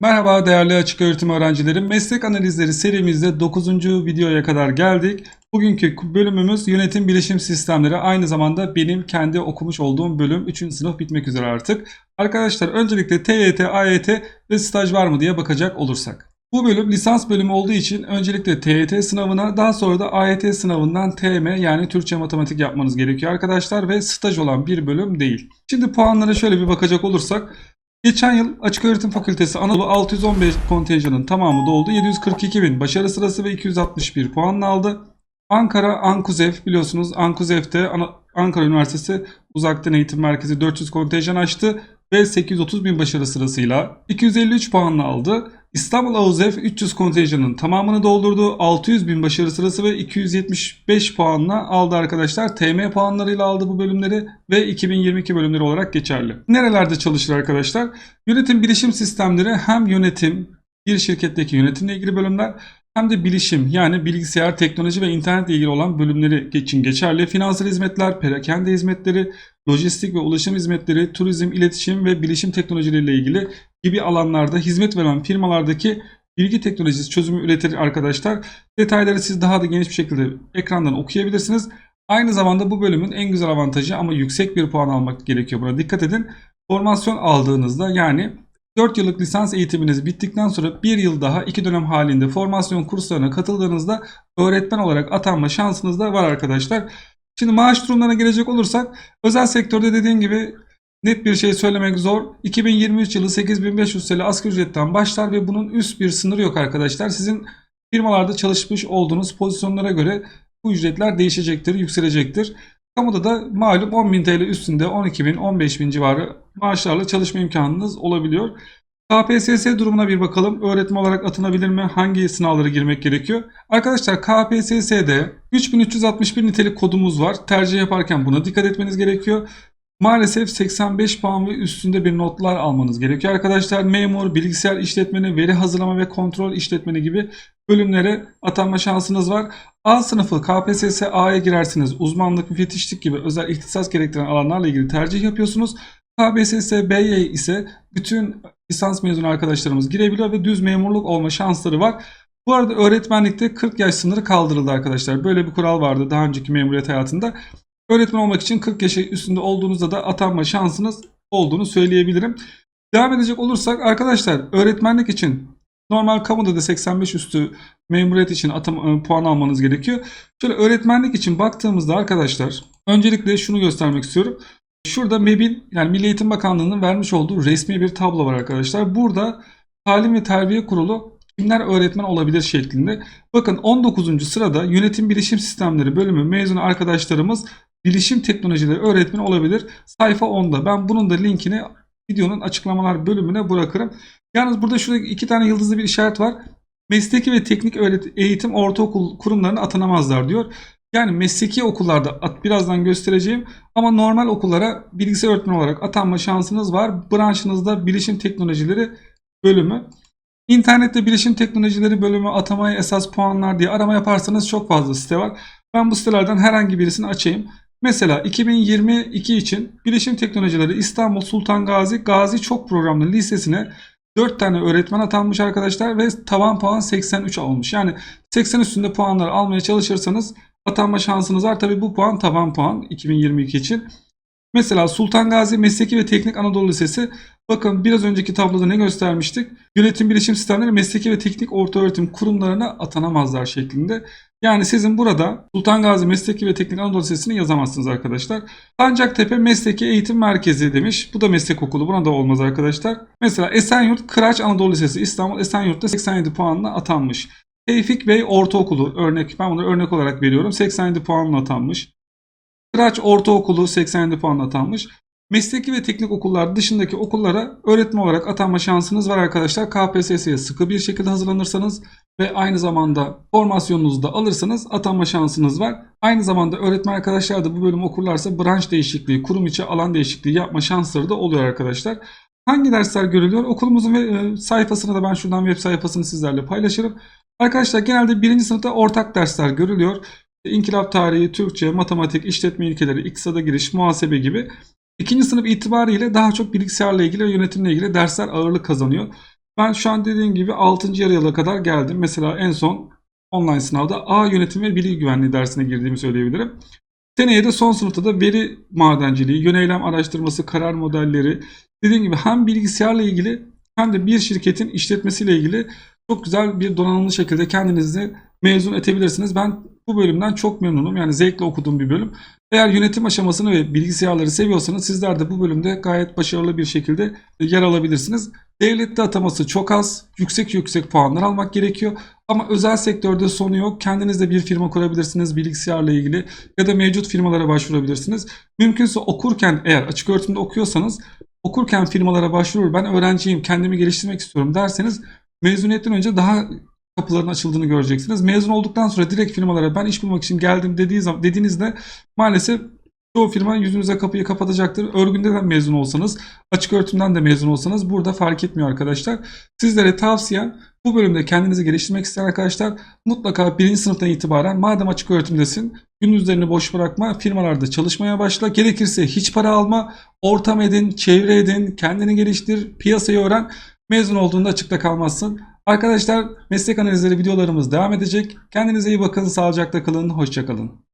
Merhaba değerli açık öğretim öğrencilerim. Meslek analizleri serimizde 9. videoya kadar geldik. Bugünkü bölümümüz yönetim bilişim sistemleri. Aynı zamanda benim kendi okumuş olduğum bölüm 3. sınıf bitmek üzere artık. Arkadaşlar öncelikle TYT, AYT ve staj var mı diye bakacak olursak. Bu bölüm lisans bölümü olduğu için öncelikle TYT sınavına daha sonra da AYT sınavından TM yani Türkçe matematik yapmanız gerekiyor arkadaşlar ve staj olan bir bölüm değil. Şimdi puanlara şöyle bir bakacak olursak Geçen yıl Açık Öğretim Fakültesi Anadolu 615 kontenjanın tamamı doldu. 742 bin başarı sırası ve 261 puanla aldı. Ankara Ankuzev biliyorsunuz Ankuzev'de Ankara Üniversitesi Uzaktan Eğitim Merkezi 400 kontenjan açtı ve 830 bin başarı sırasıyla 253 puanla aldı. İstanbul AUZEV 300 kontenjanın tamamını doldurdu. 600 bin başarı sırası ve 275 puanla aldı arkadaşlar. TM puanlarıyla aldı bu bölümleri ve 2022 bölümleri olarak geçerli. Nerelerde çalışır arkadaşlar? Yönetim bilişim sistemleri hem yönetim, bir şirketteki yönetimle ilgili bölümler hem de bilişim yani bilgisayar, teknoloji ve internetle ilgili olan bölümleri için geçerli. Finansal hizmetler, perakende hizmetleri, lojistik ve ulaşım hizmetleri, turizm, iletişim ve bilişim teknolojileriyle ilgili gibi alanlarda hizmet veren firmalardaki bilgi teknolojisi çözümü üretir arkadaşlar. Detayları siz daha da geniş bir şekilde ekrandan okuyabilirsiniz. Aynı zamanda bu bölümün en güzel avantajı ama yüksek bir puan almak gerekiyor buna dikkat edin. Formasyon aldığınızda yani 4 yıllık lisans eğitiminiz bittikten sonra 1 yıl daha 2 dönem halinde formasyon kurslarına katıldığınızda öğretmen olarak atanma şansınız da var arkadaşlar. Şimdi maaş durumlarına gelecek olursak özel sektörde dediğim gibi net bir şey söylemek zor. 2023 yılı 8500 TL asgari ücretten başlar ve bunun üst bir sınırı yok arkadaşlar. Sizin firmalarda çalışmış olduğunuz pozisyonlara göre bu ücretler değişecektir, yükselecektir. Kamuda da malum 10.000 TL üstünde 12.000, 15.000 civarı maaşlarla çalışma imkanınız olabiliyor. KPSS durumuna bir bakalım. Öğretmen olarak atanabilir mi? Hangi sınavlara girmek gerekiyor? Arkadaşlar KPSS'de 3361 nitelik kodumuz var. Tercih yaparken buna dikkat etmeniz gerekiyor. Maalesef 85 puan ve üstünde bir notlar almanız gerekiyor arkadaşlar. Memur, bilgisayar işletmeni, veri hazırlama ve kontrol işletmeni gibi bölümlere atanma şansınız var. A sınıfı KPSS A'ya girersiniz. Uzmanlık, müfettişlik gibi özel ihtisas gerektiren alanlarla ilgili tercih yapıyorsunuz. KPSS B'ye ise bütün lisans mezunu arkadaşlarımız girebiliyor ve düz memurluk olma şansları var. Bu arada öğretmenlikte 40 yaş sınırı kaldırıldı arkadaşlar. Böyle bir kural vardı daha önceki memuriyet hayatında. Öğretmen olmak için 40 yaş üstünde olduğunuzda da atanma şansınız olduğunu söyleyebilirim. Devam edecek olursak arkadaşlar öğretmenlik için normal kamuda da 85 üstü memuriyet için atam, puan almanız gerekiyor. Şöyle öğretmenlik için baktığımızda arkadaşlar öncelikle şunu göstermek istiyorum. Şurada MEB'in yani Milli Eğitim Bakanlığı'nın vermiş olduğu resmi bir tablo var arkadaşlar. Burada Talim ve Terbiye Kurulu kimler öğretmen olabilir şeklinde. Bakın 19. sırada Yönetim Bilişim Sistemleri bölümü mezun arkadaşlarımız bilişim teknolojileri öğretmeni olabilir. Sayfa 10'da. Ben bunun da linkini videonun açıklamalar bölümüne bırakırım. Yalnız burada şurada iki tane yıldızlı bir işaret var. Mesleki ve teknik eğitim ortaokul kurumlarına atanamazlar diyor. Yani mesleki okullarda birazdan göstereceğim ama normal okullara bilgisayar öğretmeni olarak atanma şansınız var. Branşınızda bilişim teknolojileri bölümü. İnternette bilişim teknolojileri bölümü atamaya esas puanlar diye arama yaparsanız çok fazla site var. Ben bu sitelerden herhangi birisini açayım. Mesela 2022 için Bilişim Teknolojileri İstanbul Sultan Gazi Gazi Çok Programlı Lisesi'ne 4 tane öğretmen atanmış arkadaşlar ve tavan puan 83 almış. Yani 80 üstünde puanlar almaya çalışırsanız atanma şansınız var. Tabi bu puan tavan puan 2022 için. Mesela Sultan Gazi Mesleki ve Teknik Anadolu Lisesi bakın biraz önceki tabloda ne göstermiştik? Yönetim bilişim sistemleri mesleki ve teknik ortaöğretim kurumlarına atanamazlar şeklinde. Yani sizin burada Sultan Gazi Mesleki ve Teknik Anadolu Lisesi'ni yazamazsınız arkadaşlar. Sancaktepe Mesleki Eğitim Merkezi demiş. Bu da meslek okulu. Buna da olmaz arkadaşlar. Mesela Esenyurt Kıraç Anadolu Lisesi İstanbul Esenyurt'ta 87 puanla atanmış. Tevfik Bey Ortaokulu örnek. Ben bunu örnek olarak veriyorum. 87 puanla atanmış. Kıraç Ortaokulu 87 puanla atanmış. Mesleki ve teknik okullar dışındaki okullara öğretmen olarak atanma şansınız var arkadaşlar. KPSS'ye sıkı bir şekilde hazırlanırsanız ve aynı zamanda formasyonunuzu da alırsanız atanma şansınız var. Aynı zamanda öğretmen arkadaşlar da bu bölümü okurlarsa branş değişikliği, kurum içi alan değişikliği yapma şansları da oluyor arkadaşlar. Hangi dersler görülüyor? Okulumuzun e, sayfasını da ben şuradan web sayfasını sizlerle paylaşırım. Arkadaşlar genelde birinci sınıfta ortak dersler görülüyor. İnkılap tarihi, Türkçe, matematik, işletme ilkeleri, iktisada giriş, muhasebe gibi. İkinci sınıf itibariyle daha çok bilgisayarla ilgili ve yönetimle ilgili dersler ağırlık kazanıyor. Ben şu an dediğim gibi 6. yarı yıla kadar geldim. Mesela en son online sınavda A yönetim ve bilgi güvenliği dersine girdiğimi söyleyebilirim. Seneye de son sınıfta da veri madenciliği, yöneylem araştırması, karar modelleri, dediğim gibi hem bilgisayarla ilgili hem de bir şirketin işletmesiyle ilgili çok güzel bir donanımlı şekilde kendinizi mezun edebilirsiniz. Ben bu bölümden çok memnunum. Yani zevkle okuduğum bir bölüm. Eğer yönetim aşamasını ve bilgisayarları seviyorsanız sizler de bu bölümde gayet başarılı bir şekilde yer alabilirsiniz. Devlette ataması çok az. Yüksek yüksek puanlar almak gerekiyor. Ama özel sektörde sonu yok. Kendiniz de bir firma kurabilirsiniz bilgisayarla ilgili ya da mevcut firmalara başvurabilirsiniz. Mümkünse okurken eğer açık öğretimde okuyorsanız okurken firmalara başvurur ben öğrenciyim kendimi geliştirmek istiyorum derseniz mezuniyetten önce daha kapıların açıldığını göreceksiniz. Mezun olduktan sonra direkt firmalara ben iş bulmak için geldim dediği zaman, dediğinizde maalesef çoğu firma yüzünüze kapıyı kapatacaktır. Örgünden mezun olsanız, açık öğretimden de mezun olsanız burada fark etmiyor arkadaşlar. Sizlere tavsiyem bu bölümde kendinizi geliştirmek isteyen arkadaşlar mutlaka birinci sınıftan itibaren madem açık öğretimdesin gündüzlerini boş bırakma firmalarda çalışmaya başla. Gerekirse hiç para alma, ortam edin, çevre edin, kendini geliştir, piyasayı öğren. Mezun olduğunda açıkta kalmazsın. Arkadaşlar meslek analizleri videolarımız devam edecek. Kendinize iyi bakın, sağlıcakla kalın, hoşçakalın.